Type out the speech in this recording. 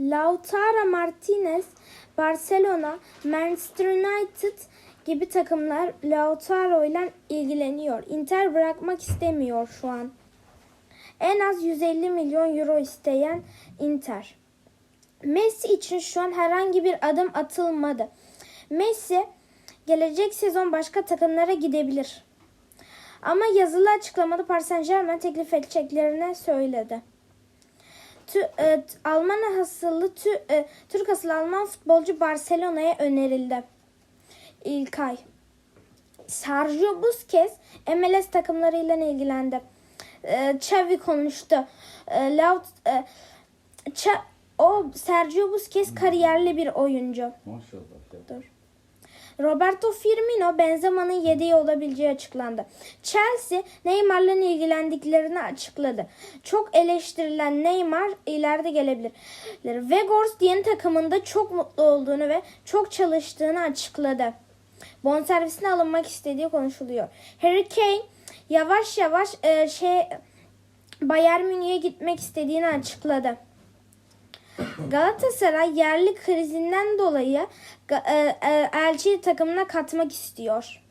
Lautaro Martinez, Barcelona, Manchester United gibi takımlar Lautaro ile ilgileniyor. Inter bırakmak istemiyor şu an. En az 150 milyon euro isteyen Inter. Messi için şu an herhangi bir adım atılmadı. Messi gelecek sezon başka takımlara gidebilir. Ama yazılı açıklamada Paris Saint Germain teklif edeceklerini söyledi. Tü, e, Alman asıllı tü, e, Türk asıllı Alman futbolcu Barcelona'ya önerildi. İlkay. Sergio Busquets MLS takımlarıyla ilgilendi. E, Xavi konuştu. E, Laut, e, Ça- o Sergio Busquets kariyerli bir oyuncu. Maşallah ya. Dur. Roberto Firmino Benzema'nın yedeği olabileceği açıklandı. Chelsea Neymar'la ilgilendiklerini açıkladı. Çok eleştirilen Neymar ileride gelebilir. Weghorst yeni takımında çok mutlu olduğunu ve çok çalıştığını açıkladı. Bonservisine alınmak istediği konuşuluyor. Harry Kane yavaş yavaş e, şey Bayern Münih'e gitmek istediğini açıkladı. Galatasaray yerli krizinden dolayı e, e, elçi takımına katmak istiyor.